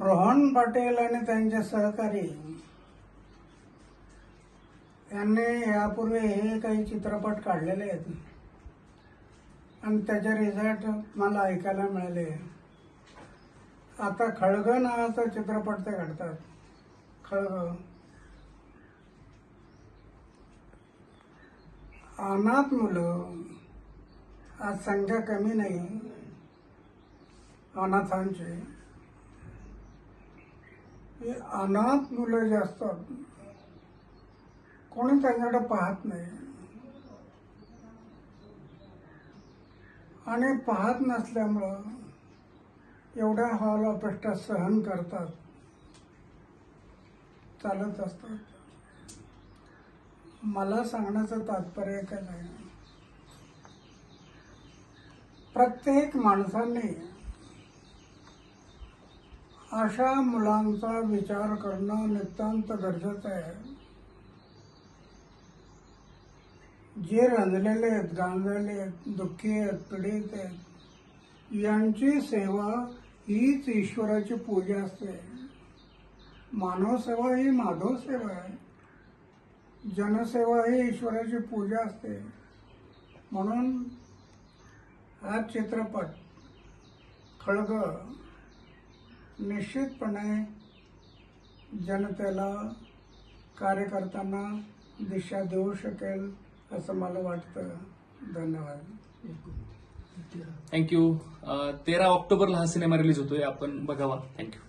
रोहन पाटील आणि त्यांचे सहकारी यांनी यापूर्वी हे काही चित्रपट काढलेले आहेत. आणि त्याचे रिझल्ट मला ऐकायला मिळाले. आता खळग नावाचा चित्रपट ते काढतात. खळग अनाथ मुलं. आज संख्या कमी नाही. अनाथांची. ही अनाथ मुलं जे असतात कोणी त्यांच्याकडे पाहत नाही. आणि पाहत नसल्यामुळं एवढ्या हॉल अपेक्षा सहन करतात चालत असतात. मला सांगण्याचं तात्पर्य काय नाही. प्रत्येक माणसाने अशा मुलांचा विचार करणं नितांत गरजेचं आहे. जे रंजलेले आहेत गांजलेले आहेत दुःखी आहेत पीडित आहेत यांची सेवा हीच ईश्वराची पूजा असते. मानव सेवा ही माधव सेवा आहे. जनसेवा ही ईश्वराची पूजा असते. म्हणून हा चित्रपट खळग निश्चितपणे जनतेला कार्य करताना दिशा देऊ शकेल असं मला वाटतं. धन्यवाद. थँक्यू तेरा ऑक्टोबरला हा सिनेमा रिलीज होतोय. आपण बघावा. थँक्यू